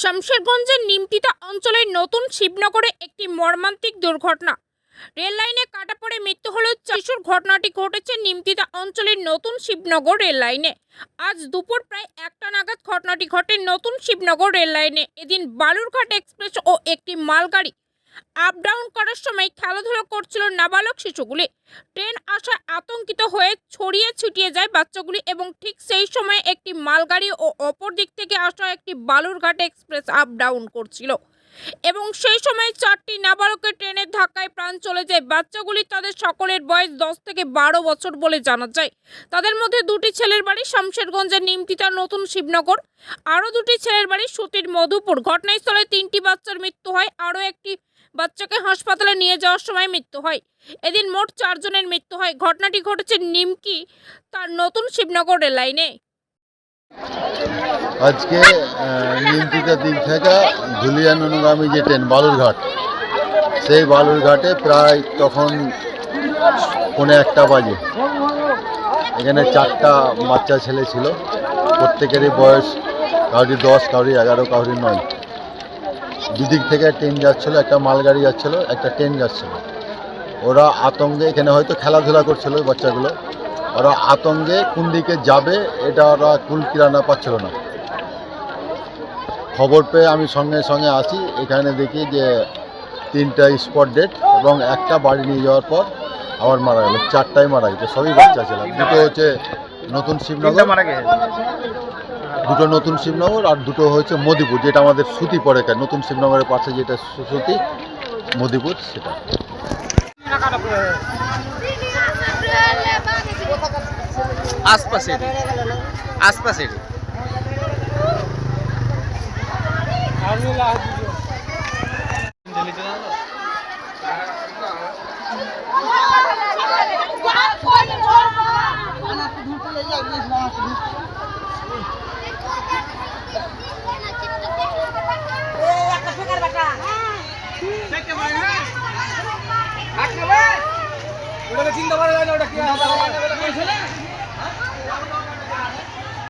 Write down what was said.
শামশেরগঞ্জের নিমতিতা অঞ্চলের নতুন শিবনগরে একটি মর্মান্তিক দুর্ঘটনা। রেল লাইনে কাটা পড়ে মৃত্যু হল শিশুর ঘটনাটি ঘটেছে নিমতিতা অঞ্চলের নতুন শিবনগর রেল লাইনে। আজ দুপুর প্রায় একটা নাগাদ ঘটনাটি ঘটে নতুন শিবনগর রেল লাইনে। এদিন বালুরঘাট এক্সপ্রেস ও একটি মালগাড়ি আপ ডাউন করার সময় খেলাধুলা করছিল নাবালক শিশুগুলি। ট্রেন আসায় আতঙ্কিত হয়ে ছড়িয়ে ছিটিয়ে যায় বাচ্চাগুলি এবং ঠিক সেই সময় একটি মালগাড়ি ও অপর দিক থেকে আসা একটি বালুরঘাট এক্সপ্রেস আপ ডাউন করছিল। এবং সেই সময় চারটি নাবালকের ট্রেনের ধাক্কায় প্রাণ চলে যায়। বাচ্চাগুলি তাদের সকলের বয়স দশ থেকে বারো বছর বলে জানা যায়। তাদের মধ্যে দুটি ছেলের বাড়ি শামশেরগঞ্জের নিমতিতা নতুন শিবনগর, আরও দুটি ছেলের বাড়ি সুতির মধুপুর। ঘটনাস্থলে তিনটি বাচ্চার মৃত্যু হয়। আরও একটি বাচ্চাকে হাসপাতালে নিয়ে যাওয়ার সময় মৃত্যু হয়। এদিন মোট চারজনের মৃত্যু হয়। ঘটনাটি ঘটেছে নিমকি, তার নতুন শিবনগর লাইনে আজকে নিমতিতা দিক থেকে ধুলিয়ানুগামী যে ট্রেন, বালুরঘাট, সেই বালুরঘাটে প্রায় তখন পৌনে একটা বাজে। এখানে চারটা বাচ্চা ছেলে ছিল। প্রত্যেকেরই বয়স কাউরি দশ, কাউরি এগারো, কাউরি নয়। দুদিক থেকে ট্রেন যাচ্ছিল, একটা মালগাড়ি যাচ্ছিল, একটা ট্রেন যাচ্ছিল। ওরা আতঙ্কে, এখানে হয়তো খেলাধুলা করছিল বাচ্চাগুলো। ওরা আতঙ্কে কোন দিকে যাবে এটা ওরা কুল কিরানা পাচ্ছিল না। খবর পেয়ে আমি সঙ্গে সঙ্গে আসি, এখানে দেখি যে তিনটা স্পট ডেট এবং একটা বাড়ি নিয়ে যাওয়ার পর আবার মারা গেল, চারটায় মারা গেছে, সবই বাচ্চা ছিল। দুটো হচ্ছে নতুন শিবনগর। মারা গেছে। দুটো নতুন শিবনগর আর দুটো হচ্ছে মদিপুর যেটা আমাদের সুতি পড়ে এখানে নতুন শিবনগরের পাশে যেটা সু- সুতি মদিপুর সেটা। আশপাশে আশপাশে ওটাকে চিন্তা করা যায় না ওটা কি